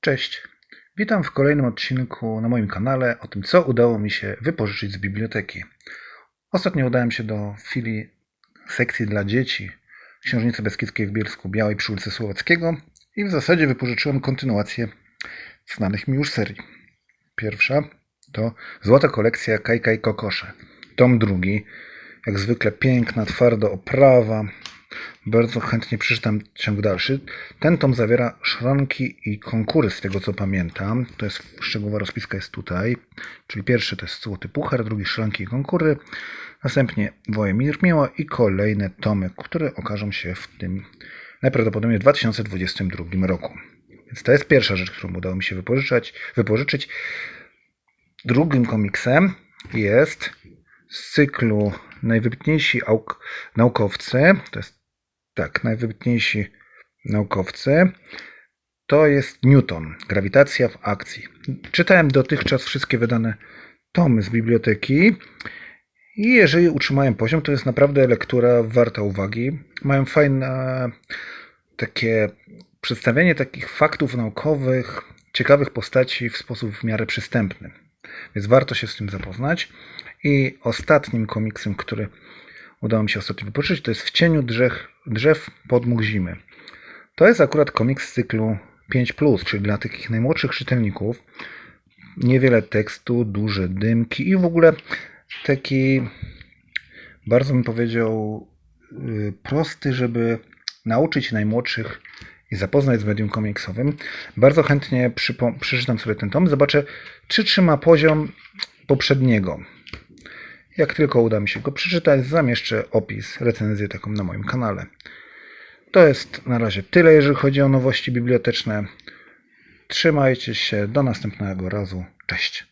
Cześć. Witam w kolejnym odcinku na moim kanale o tym, co udało mi się wypożyczyć z biblioteki. Ostatnio udałem się do filii sekcji dla dzieci Książnicy Beskidzkiej w Bielsku Białej przy ulicy Słowackiego i w zasadzie wypożyczyłem kontynuację znanych mi już serii. Pierwsza to Złota kolekcja Kajkaj Kokosze. Tom drugi, jak zwykle piękna, twarda oprawa, bardzo chętnie przeczytam ciąg dalszy. Ten tom zawiera szranki i konkury, z tego co pamiętam. To jest szczegółowa rozpiska jest tutaj. Czyli pierwszy to jest Złoty Puchar, drugi szranki i konkury. Następnie Wojemir Miała i kolejne tomy, które okażą się w tym najprawdopodobniej w 2022 roku. Więc to jest pierwsza rzecz, którą udało mi się wypożyczać, wypożyczyć. Drugim komiksem jest z cyklu Najwybitniejsi auk- naukowcy. To jest tak, najwybitniejsi naukowcy. To jest Newton, grawitacja w akcji. Czytałem dotychczas wszystkie wydane tomy z biblioteki i jeżeli utrzymają poziom, to jest naprawdę lektura warta uwagi. Mają fajne takie przedstawienie takich faktów naukowych, ciekawych postaci w sposób w miarę przystępny. Więc warto się z tym zapoznać. I ostatnim komiksem, który udało mi się ostatnio wypożyczyć, to jest W cieniu drzew, drzew podmuch zimy. To jest akurat komiks z cyklu 5+, czyli dla takich najmłodszych czytelników. Niewiele tekstu, duże dymki i w ogóle taki bardzo bym powiedział y, prosty, żeby nauczyć najmłodszych i zapoznać z medium komiksowym. Bardzo chętnie przeczytam sobie ten tom, zobaczę, czy trzyma poziom poprzedniego. Jak tylko uda mi się go przeczytać, zamieszczę opis, recenzję taką na moim kanale. To jest na razie tyle, jeżeli chodzi o nowości biblioteczne. Trzymajcie się, do następnego razu. Cześć.